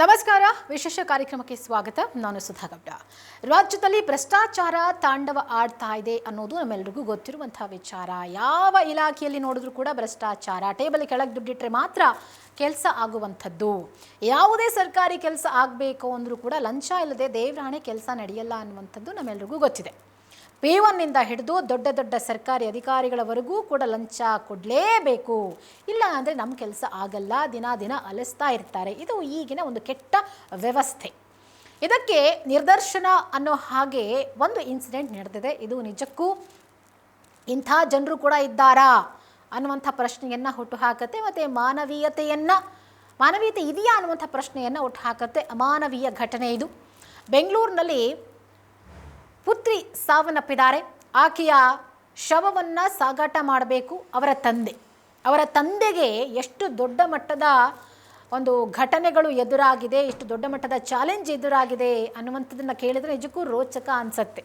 ನಮಸ್ಕಾರ. ವಿಶೇಷ ಕಾರ್ಯಕ್ರಮಕ್ಕೆ ಸ್ವಾಗತ. ನಾನು ಸುಧಾ ಗೌಡ. ರಾಜ್ಯದಲ್ಲಿ ಭ್ರಷ್ಟಾಚಾರ ತಾಂಡವ ಆಡ್ತಾ ಇದೆ ಅನ್ನೋದು ನಮ್ಮೆಲ್ಲರಿಗೂ ಗೊತ್ತಿರುವಂತಹ ವಿಚಾರ. ಯಾವ ಇಲಾಖೆಯಲ್ಲಿ ನೋಡಿದ್ರೂ ಕೂಡ ಭ್ರಷ್ಟಾಚಾರ. ಟೇಬಲ್ ಕೆಳಗೆ ದುಡ್ಡಿಟ್ರೆ ಮಾತ್ರ ಕೆಲಸ ಆಗುವಂಥದ್ದು. ಯಾವುದೇ ಸರ್ಕಾರಿ ಕೆಲಸ ಆಗಬೇಕು ಅಂದರೂ ಕೂಡ ಲಂಚ ಇಲ್ಲದೆ ದೇವರಾಣೆ ಕೆಲಸ ನಡೆಯಲ್ಲ ಅನ್ನುವಂಥದ್ದು ನಮ್ಮೆಲ್ರಿಗೂ ಗೊತ್ತಿದೆ. ಪಿ ಒನ್ನಿಂದ ಹಿಡಿದು ದೊಡ್ಡ ದೊಡ್ಡ ಸರ್ಕಾರಿ ಅಧಿಕಾರಿಗಳವರೆಗೂ ಕೂಡ ಲಂಚ ಕೊಡಲೇಬೇಕು. ಇಲ್ಲ ಅಂದರೆ ನಮ್ಮ ಕೆಲಸ ಆಗಲ್ಲ, ದಿನ ದಿನ ಅಲಸ್ತಾ ಇರ್ತಾರೆ. ಇದು ಈಗಿನ ಒಂದು ಕೆಟ್ಟ ವ್ಯವಸ್ಥೆ. ಇದಕ್ಕೆ ನಿರ್ದರ್ಶನ ಅನ್ನೋ ಹಾಗೆ ಒಂದು ಇನ್ಸಿಡೆಂಟ್ ನಡೆದಿದೆ. ಇದು ನಿಜಕ್ಕೂ ಇಂಥ ಜನರು ಕೂಡ ಇದ್ದಾರಾ ಅನ್ನುವಂಥ ಪ್ರಶ್ನೆಯನ್ನು ಹುಟ್ಟು ಹಾಕತ್ತೆ. ಮತ್ತು ಮಾನವೀಯತೆಯನ್ನು, ಮಾನವೀಯತೆ ಇದೆಯಾ ಅನ್ನುವಂಥ ಪ್ರಶ್ನೆಯನ್ನು ಹುಟ್ಟು ಹಾಕತ್ತೆ ಅಮಾನವೀಯ ಘಟನೆ ಇದು. ಬೆಂಗಳೂರಿನಲ್ಲಿ ಪುತ್ರಿ ಸಾವನ್ನಪ್ಪಿದ್ದಾರೆ. ಆಕೆಯ ಶವವನ್ನು ಸಾಗಾಟ ಮಾಡಬೇಕು ಅವರ ತಂದೆ. ಅವರ ತಂದೆಗೆ ಎಷ್ಟು ದೊಡ್ಡ ಮಟ್ಟದ ಒಂದು ಘಟನೆಗಳು ಎದುರಾಗಿದೆ, ಎಷ್ಟು ದೊಡ್ಡ ಮಟ್ಟದ ಚಾಲೆಂಜ್ ಎದುರಾಗಿದೆ ಅನ್ನುವಂಥದ್ದನ್ನು ಕೇಳಿದರೆ ನಿಜಕ್ಕೂ ರೋಚಕ ಅನಿಸತ್ತೆ.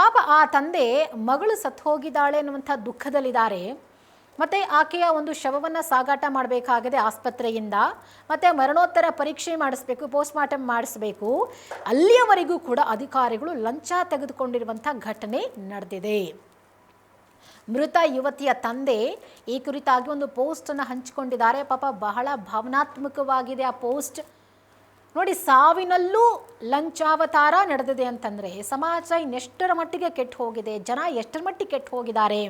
ಪಾಪ ಆ ತಂದೆ ಮಗಳು ಸತ್ತು ಹೋಗಿದ್ದಾಳೆ ಅನ್ನುವಂಥ ದುಃಖದಲ್ಲಿದ್ದಾರೆ. ಮತ್ತು ಆಕೆಯ ಒಂದು ಶವವನ್ನು ಸಾಗಾಟ ಮಾಡಬೇಕಾಗಿದೆ ಆಸ್ಪತ್ರೆಯಿಂದ. ಮತ್ತು ಮರಣೋತ್ತರ ಪರೀಕ್ಷೆ ಮಾಡಿಸ್ಬೇಕು ಪೋಸ್ಟ್ಮಾರ್ಟಮ್ ಮಾಡಿಸ್ಬೇಕು. ಅಲ್ಲಿಯವರೆಗೂ ಕೂಡ ಅಧಿಕಾರಿಗಳು ಲಂಚ ತೆಗೆದುಕೊಂಡಿರುವಂಥ ಘಟನೆ ನಡೆದಿದೆ. ಮೃತ ಯುವತಿಯ ತಂದೆ ಈ ಕುರಿತಾಗಿ ಒಂದು ಪೋಸ್ಟನ್ನು ಹಂಚಿಕೊಂಡಿದ್ದಾರೆ. ಪಾಪ ಬಹಳ ಭಾವನಾತ್ಮಕವಾಗಿದೆ ಆ ಪೋಸ್ಟ್ ನೋಡಿ, ಸಾವಿನಲ್ಲೂ ಲಂಚಾವತಾರ ನಡೆದಿದೆ ಅಂತಂದರೆ ಸಮಾಜ ಇನ್ನೆಷ್ಟರ ಮಟ್ಟಿಗೆ ಕೆಟ್ಟು ಹೋಗಿದೆ, ಜನ ಎಷ್ಟರ ಮಟ್ಟಿಗೆ ಕೆಟ್ಟು ಹೋಗಿದ್ದಾರೆ.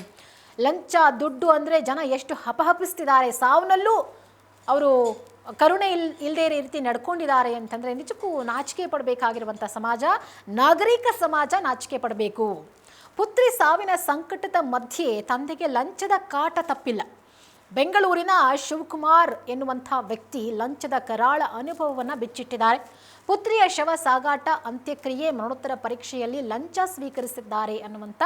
ಲಂಚ, ದುಡ್ಡು ಅಂದರೆ ಜನ ಎಷ್ಟು ಹಪಹಪಿಸ್ತಿದ್ದಾರೆ. ಸಾವನಲ್ಲೂ ಅವರು ಕರುಣೆ ಇಲ್ ಇಲ್ಲದೇ ರೀತಿ ನಡ್ಕೊಂಡಿದ್ದಾರೆ ಅಂತಂದರೆ ನಿಜಕ್ಕೂ ನಾಚಿಕೆ ಪಡಬೇಕಾಗಿರುವಂಥ ಸಮಾಜ, ನಾಗರಿಕ ಸಮಾಜ ನಾಚಿಕೆ ಪಡಬೇಕು. ಪುತ್ರಿ ಸಾವಿನ ಸಂಕಟದ ಮಧ್ಯೆ ತಂದೆಗೆ ಲಂಚದ ಕಾಟ ತಪ್ಪಿಲ್ಲ. ಬೆಂಗಳೂರಿನ ಶಿವಕುಮಾರ್ ಎನ್ನುವಂಥ ವ್ಯಕ್ತಿ ಲಂಚದ ಕರಾಳ ಅನುಭವವನ್ನು ಬಿಚ್ಚಿಟ್ಟಿದ್ದಾರೆ. ಪುತ್ರಿಯ ಶವ ಸಾಗಾಟ, ಅಂತ್ಯಕ್ರಿಯೆ, ಮರಣೋತ್ತರ ಪರೀಕ್ಷೆಯಲ್ಲಿ ಲಂಚ ಸ್ವೀಕರಿಸಿದ್ದಾರೆ ಅನ್ನುವಂಥ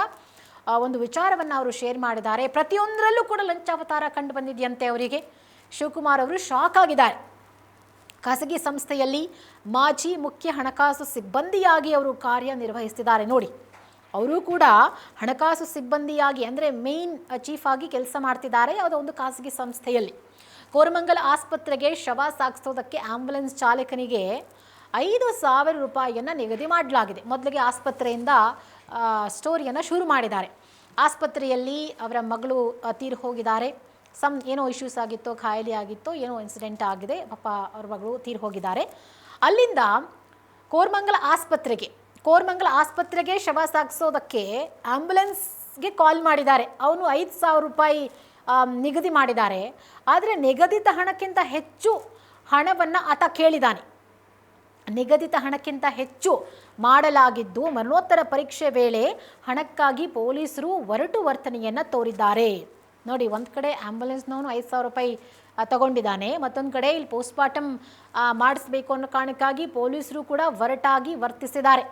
ಒಂದು ವಿಚಾರವನ್ನು ಅವರು ಶೇರ್ ಮಾಡಿದ್ದಾರೆ. ಪ್ರತಿಯೊಂದರಲ್ಲೂ ಕೂಡ ಲಂಚಾವತಾರ ಕಂಡು ಬಂದಿದೆಯಂತೆ ಅವರಿಗೆ. ಶಿವಕುಮಾರ್ ಅವರು ಶಾಕ್ ಆಗಿದ್ದಾರೆ. ಖಾಸಗಿ ಸಂಸ್ಥೆಯಲ್ಲಿ ಮಾಜಿ ಮುಖ್ಯ ಹಣಕಾಸು ಸಿಬ್ಬಂದಿಯಾಗಿ ಅವರು ಕಾರ್ಯನಿರ್ವಹಿಸ್ತಿದ್ದಾರೆ ನೋಡಿ, ಅವರು ಕೂಡ ಹಣಕಾಸು ಸಿಬ್ಬಂದಿಯಾಗಿ ಅಂದರೆ ಮೇನ್ ಚೀಫ್ ಆಗಿ ಕೆಲಸ ಮಾಡ್ತಿದ್ದಾರೆ. ಯಾವುದೋ ಒಂದು ಖಾಸಗಿ ಸಂಸ್ಥೆಯಲ್ಲಿ. ಕೋರಮಂಗಲ ಆಸ್ಪತ್ರೆಗೆ ಶವ ಸಾಗಿಸೋದಕ್ಕೆ ಆಂಬ್ಯುಲೆನ್ಸ್ ಚಾಲಕನಿಗೆ ಐದು ಸಾವಿರ ರೂಪಾಯಿಯನ್ನು ನಿಗದಿ ಮಾಡಲಾಗಿದೆ. ಮೊದಲಿಗೆ ಆಸ್ಪತ್ರೆಯಿಂದ ಸ್ಟೋರಿಯನ್ನು ಶುರು ಮಾಡಿದ್ದಾರೆ. ಆಸ್ಪತ್ರೆಯಲ್ಲಿ ಅವರ ಮಗಳು ತೀರ್ ಹೋಗಿದ್ದಾರೆ. ಸಮ್, ಏನೋ ಇಶ್ಯೂಸ್ ಆಗಿತ್ತೋ, ಖಾಯಿಲೆ ಆಗಿತ್ತೋ, ಏನೋ ಇನ್ಸಿಡೆಂಟ್ ಆಗಿದೆ, ಪಾಪ ಅವ್ರ ಮಗಳು ತೀರಿ ಹೋಗಿದ್ದಾರೆ. ಅಲ್ಲಿಂದ ಕೋರ್ಮಂಗಲ ಆಸ್ಪತ್ರೆಗೆ ಕೋರ್ಮಂಗಲ ಆಸ್ಪತ್ರೆಗೆ ಶವ ಸಾಗಿಸೋದಕ್ಕೆ ಆಂಬ್ಯುಲೆನ್ಸ್ಗೆ ಕಾಲ್ ಮಾಡಿದ್ದಾರೆ. ಅವನು ಐದು ಸಾವಿರ ರೂಪಾಯಿ ನಿಗದಿ ಮಾಡಿದ್ದಾರೆ. ಆದರೆ ನಿಗದಿತ ಹಣಕ್ಕಿಂತ ಹೆಚ್ಚು ಹಣವನ್ನು ಆತ ಕೇಳಿದ್ದಾನೆ ನಿಗದಿತ ಹಣಕ್ಕಿಂತ ಹೆಚ್ಚು ಮಾಡಲಾಗಿದ್ದು ಮರಣೋತ್ತರ ಪರೀಕ್ಷೆ ವೇಳೆ ಹಣಕ್ಕಾಗಿ ಪೊಲೀಸರು ಒರಟು ವರ್ತನೆಯನ್ನು ತೋರಿದ್ದಾರೆ. ನೋಡಿ, ಒಂದು ಕಡೆ ಆ್ಯಂಬುಲೆನ್ಸ್ನವನು ಐದು ಸಾವಿರ ರೂಪಾಯಿ ತಗೊಂಡಿದ್ದಾನೆ. ಮತ್ತೊಂದು ಕಡೆ ಇಲ್ಲಿ ಪೋಸ್ಟ್ಮಾರ್ಟಮ್ ಮಾಡಿಸ್ಬೇಕು ಅನ್ನೋ ಕಾರಣಕ್ಕಾಗಿ ಪೊಲೀಸರು ಕೂಡ ಒರಟಾಗಿ ವರ್ತಿಸಿದ್ದಾರೆ.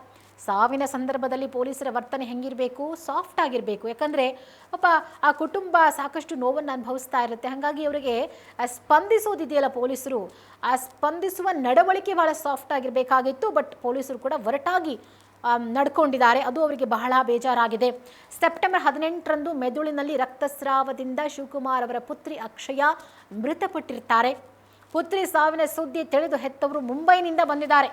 ಸಾವಿನ ಸಂದರ್ಭದಲ್ಲಿ ಪೊಲೀಸರ ವರ್ತನೆ ಹೆಂಗಿರಬೇಕು ಸಾಫ್ಟ್ ಆಗಿರಬೇಕು. ಯಾಕಂದರೆ ಪಾಪ ಆ ಕುಟುಂಬ ಸಾಕಷ್ಟು ನೋವನ್ನು ಅನುಭವಿಸ್ತಾ ಇರುತ್ತೆ. ಹಾಗಾಗಿ ಅವರಿಗೆ ಸ್ಪಂದಿಸೋದಿದೆಯಲ್ಲ ಪೊಲೀಸರು, ಆ ಸ್ಪಂದಿಸುವ ನಡವಳಿಕೆ ಭಾಳ ಸಾಫ್ಟ್ ಆಗಿರಬೇಕಾಗಿತ್ತು ಬಟ್ ಪೊಲೀಸರು ಕೂಡ ಒರಟಾಗಿ ನಡ್ಕೊಂಡಿದ್ದಾರೆ. ಅದು ಅವರಿಗೆ ಬಹಳ ಬೇಜಾರಾಗಿದೆ. ಸೆಪ್ಟೆಂಬರ್ ಹದಿನೆಂಟರಂದು ಮೆದುಳಿನಲ್ಲಿ ರಕ್ತಸ್ರಾವದಿಂದ ಶಿವಕುಮಾರ್ ಅವರ ಪುತ್ರಿ ಅಕ್ಷಯ ಮೃತಪಟ್ಟಿರ್ತಾರೆ. ಪುತ್ರಿ ಸಾವಿನ ಸುದ್ದಿ ತಿಳಿದು ಹೆತ್ತವರು ಮುಂಬೈನಿಂದ ಬಂದಿದ್ದಾರೆ.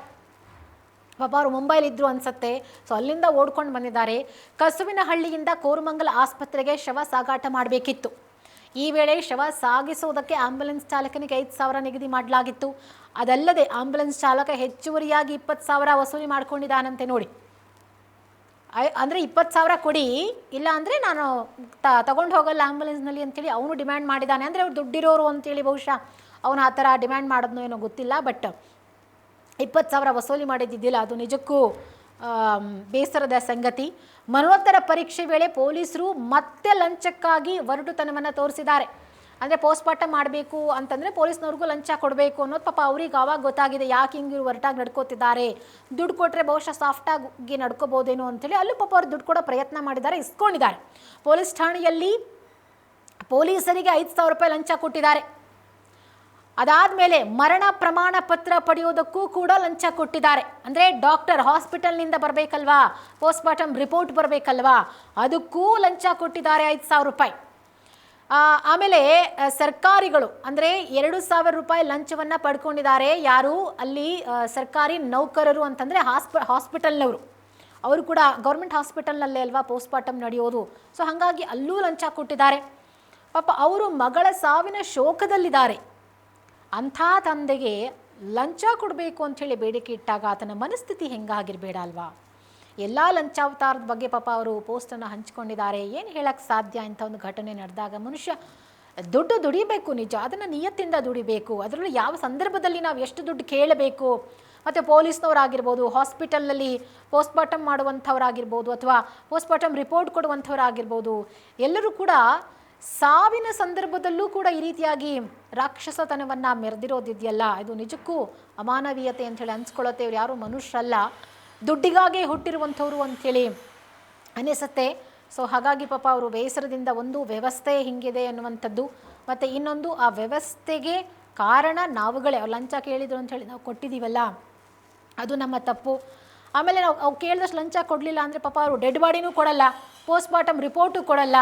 ಪಾಪ ಅವರು ಮುಂಬೈಲಿದ್ದರು ಅನ್ಸತ್ತೆ. ಸೊ ಅಲ್ಲಿಂದ ಓಡ್ಕೊಂಡು ಬಂದಿದ್ದಾರೆ. ಕಸುವಿನ ಹಳ್ಳಿಯಿಂದ ಕೋರಮಂಗಲ ಆಸ್ಪತ್ರೆಗೆ ಶವ ಸಾಗಾಟ ಮಾಡಬೇಕಿತ್ತು. ಈ ವೇಳೆ ಶವ ಸಾಗಿಸುವುದಕ್ಕೆ ಆಂಬ್ಯುಲೆನ್ಸ್ ಚಾಲಕನಿಗೆ ಐದು ಸಾವಿರ ನಿಗದಿ ಮಾಡಲಾಗಿತ್ತು. ಅದಲ್ಲದೆ ಆಂಬ್ಯುಲೆನ್ಸ್ ಚಾಲಕ ಹೆಚ್ಚುವರಿಯಾಗಿ ಇಪ್ಪತ್ತು ಸಾವಿರ ವಸೂಲಿ ಮಾಡ್ಕೊಂಡಿದ್ದಾನಂತೆ ನೋಡಿ. ಅಂದರೆ ಇಪ್ಪತ್ತು ಸಾವಿರ ಕೊಡಿ, ಇಲ್ಲ ಅಂದರೆ ನಾನು ತ, ತಗೊಂಡು ಹೋಗಲ್ಲ ಆ್ಯಂಬುಲೆನ್ಸ್ನಲ್ಲಿ ಅಂತೇಳಿ ಅವನು ಡಿಮ್ಯಾಂಡ್ ಮಾಡಿದ್ದಾನೆ. ಅಂದರೆ ಅವ್ರು ದುಡ್ಡಿರೋರು ಅಂತೇಳಿ ಬಹುಶಃ ಅವನು ಆ ಥರ ಡಿಮ್ಯಾಂಡ್ ಮಾಡೋದನ್ನೋ ಏನೋ ಗೊತ್ತಿಲ್ಲ, ಬಟ್ ಇಪ್ಪತ್ತು ಸಾವಿರ ವಸೂಲಿ ಮಾಡಿದ್ದಿದ್ದಿಲ್ಲ, ಅದು ನಿಜಕ್ಕೂ ಬೇಸರದ ಸಂಗತಿ. ಮರಣೋತ್ತರ ಪರೀಕ್ಷೆ ವೇಳೆ ಪೊಲೀಸರು ಮತ್ತೆ ಲಂಚಕ್ಕಾಗಿ ಒರಟುತನವನ್ನು ತೋರಿಸಿದ್ದಾರೆ. ಅಂದರೆ ಪೋಸ್ಟ್ಮಾರ್ಟಮ್ ಮಾಡಬೇಕು ಅಂತಂದರೆ ಪೊಲೀಸ್ನವ್ರಿಗೂ ಲಂಚ ಕೊಡಬೇಕು ಅನ್ನೋದು ಪಾಪ ಅವ್ರಿಗೆ ಆವಾಗ ಗೊತ್ತಾಗಿದೆ, ಯಾಕೆ ಹಿಂಗೆ ಇವ್ರು ಹೊರಟಾಗಿ ನಡ್ಕೋತಿದ್ದಾರೆ, ದುಡ್ಡು ಕೊಟ್ಟರೆ ಬಹುಶಃ ಸಾಫ್ಟಾಗಿ ನಡ್ಕೋಬೋದೇನೋ ಅಂಥೇಳಿ ಅಲ್ಲೂ ಪಾಪ ಅವ್ರು ದುಡ್ಡು ಕೊಡೋ ಪ್ರಯತ್ನ ಮಾಡಿದ್ದಾರೆ, ಇಸ್ಕೊಂಡಿದ್ದಾರೆ. ಪೊಲೀಸ್ ಠಾಣೆಯಲ್ಲಿ ಪೊಲೀಸರಿಗೆ ಐದು ಸಾವಿರ ರೂಪಾಯಿ ಲಂಚ ಕೊಟ್ಟಿದ್ದಾರೆ. ಅದಾದಮೇಲೆ ಮರಣ ಪ್ರಮಾಣ ಪತ್ರ ಪಡೆಯೋದಕ್ಕೂ ಕೂಡ ಲಂಚ ಕೊಟ್ಟಿದ್ದಾರೆ. ಅಂದರೆ ಡಾಕ್ಟರ್ ಹಾಸ್ಪಿಟಲ್ನಿಂದ ಬರಬೇಕಲ್ವಾ? ಪೋಸ್ಟ್ಮಾರ್ಟಮ್ ರಿಪೋರ್ಟ್ ಬರಬೇಕಲ್ವಾ? ಅದಕ್ಕೂ ಲಂಚ ಕೊಟ್ಟಿದ್ದಾರೆ ಐದು ಸಾವಿರ ರೂಪಾಯಿ. ಆಮೇಲೆ ಸರ್ಕಾರಿಗಳು, ಅಂದರೆ ಎರಡು ಸಾವಿರ ರೂಪಾಯಿ ಲಂಚವನ್ನು ಪಡ್ಕೊಂಡಿದ್ದಾರೆ. ಯಾರು? ಅಲ್ಲಿ ಸರ್ಕಾರಿ ನೌಕರರು ಅಂತಂದರೆ ಹಾಸ್ಪ, ಹಾಸ್ಪಿಟಲ್ನವರು. ಅವರು ಕೂಡ ಗೌರ್ಮೆಂಟ್ ಹಾಸ್ಪಿಟಲ್ನಲ್ಲೇ ಅಲ್ವಾ ಪೋಸ್ಟ್ಮಾರ್ಟಮ್ ನಡೆಯೋದು? ಸೊ, ಹಾಗಾಗಿ ಅಲ್ಲೂ ಲಂಚ ಕೊಟ್ಟಿದ್ದಾರೆ. ಪಾಪ, ಅವರು ಮಗಳ ಸಾವಿನ ಶೋಕದಲ್ಲಿದ್ದಾರೆ. ಅಂಥ ತಂದೆಗೆ ಲಂಚ ಕೊಡಬೇಕು ಅಂಥೇಳಿ ಬೇಡಿಕೆ ಇಟ್ಟಾಗ ಆತನ ಮನಸ್ಥಿತಿ ಹೆಂಗಾಗಿರಬೇಡ ಅಲ್ವಾ? ಎಲ್ಲ ಲಂಚಾವತಾರದ ಬಗ್ಗೆ ಪಾಪ ಅವರು ಪೋಸ್ಟನ್ನು ಹಂಚ್ಕೊಂಡಿದ್ದಾರೆ. ಏನು ಹೇಳಕ್ಕೆ ಸಾಧ್ಯ ಅಂತ ಒಂದು ಘಟನೆ ನಡೆದಾಗ? ಮನುಷ್ಯ ದುಡ್ಡು ದುಡಿಬೇಕು ನಿಜ, ಅದನ್ನು ನಿಯತ್ತಿಂದ ದುಡಿಬೇಕು. ಅದರಲ್ಲೂ ಯಾವ ಸಂದರ್ಭದಲ್ಲಿ ನಾವು ಎಷ್ಟು ದುಡ್ಡು ಕೇಳಬೇಕು? ಮತ್ತು ಪೊಲೀಸ್ನವರಾಗಿರ್ಬೋದು ಹಾಸ್ಪಿಟಲಲ್ಲಿ ಪೋಸ್ಟ್ಮಾರ್ಟಮ್ ಮಾಡುವಂಥವ್ರಾಗಿರ್ಬೋದು, ಅಥವಾ ಪೋಸ್ಟ್ಮಾರ್ಟಮ್ ರಿಪೋರ್ಟ್ ಕೊಡುವಂಥವ್ರಾಗಿರ್ಬೋದು, ಎಲ್ಲರೂ ಕೂಡ ಸಾವಿನ ಸಂದರ್ಭದಲ್ಲೂ ಕೂಡ ಈ ರೀತಿಯಾಗಿ ರಾಕ್ಷಸತನವನ್ನು ಮೆರೆದಿರೋದಿದೆಯಲ್ಲ, ಇದು ನಿಜಕ್ಕೂ ಅಮಾನವೀಯತೆ ಅಂಥೇಳಿ ಅನ್ಸ್ಕೊಳ್ಳುತ್ತೆ. ಇವ್ರು ಯಾರು ಮನುಷ್ಯರಲ್ಲ. ದುಡ್ಡಿಗಾಗೆ ಹುಟ್ಟಿರುವಂಥವ್ರು ಅಂಥೇಳಿ ಅನಿಸುತ್ತೆ. ಸೊ ಹಾಗಾಗಿ ಪಾಪ ಅವರು ಬೇಸರದಿಂದ ಒಂದು ವ್ಯವಸ್ಥೆ ಹಿಂಗಿದೆ ಅನ್ನುವಂಥದ್ದು. ಮತ್ತು ಇನ್ನೊಂದು, ಆ ವ್ಯವಸ್ಥೆಗೆ ಕಾರಣ ನಾವುಗಳೇ. ಅವ್ರು ಲಂಚ ಕೇಳಿದ್ರು ಅಂಥೇಳಿ ನಾವು ಕೊಟ್ಟಿದ್ದೀವಲ್ಲ, ಅದು ನಮ್ಮ ತಪ್ಪು. ಆಮೇಲೆ ನಾವು ಅವು ಕೇಳಿದಷ್ಟು ಲಂಚ ಕೊಡಲಿಲ್ಲ ಅಂದರೆ ಪಾಪ ಅವರು ಡೆಡ್ ಬಾಡಿನೂ ಕೊಡಲ್ಲ ಪೋಸ್ಟ್ಮಾರ್ಟಮ್ ರಿಪೋರ್ಟು ಕೊಡಲ್ಲ.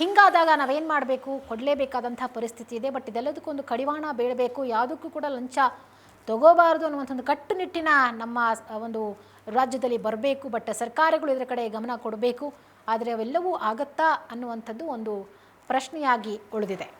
ಹಿಂಗಾದಾಗ ನಾವೇನು ಮಾಡಬೇಕು? ಕೊಡಲೇಬೇಕಾದಂಥ ಪರಿಸ್ಥಿತಿ ಇದೆ. ಬಟ್ ಇದೆಲ್ಲದಕ್ಕೊಂದು ಕಡಿವಾಣ ಬೀಳಬೇಕು. ಯಾವುದಕ್ಕೂ ಕೂಡ ಲಂಚ ತಗೋಬಾರ್ದು ಅನ್ನುವಂಥ ಒಂದು ಕಟ್ಟುನಿಟ್ಟಿನ ನಮ್ಮ ಒಂದು ರಾಜ್ಯದಲ್ಲಿ ಬರಬೇಕು. ಬಟ್ ಸರ್ಕಾರಗಳು ಇದರ ಕಡೆ ಗಮನ ಕೊಡಬೇಕು. ಆದರೆ ಅವೆಲ್ಲವೂ ಆಗತ್ತಾ ಅನ್ನುವಂಥದ್ದು ಒಂದು ಪ್ರಶ್ನೆಯಾಗಿ ಉಳಿದಿದೆ.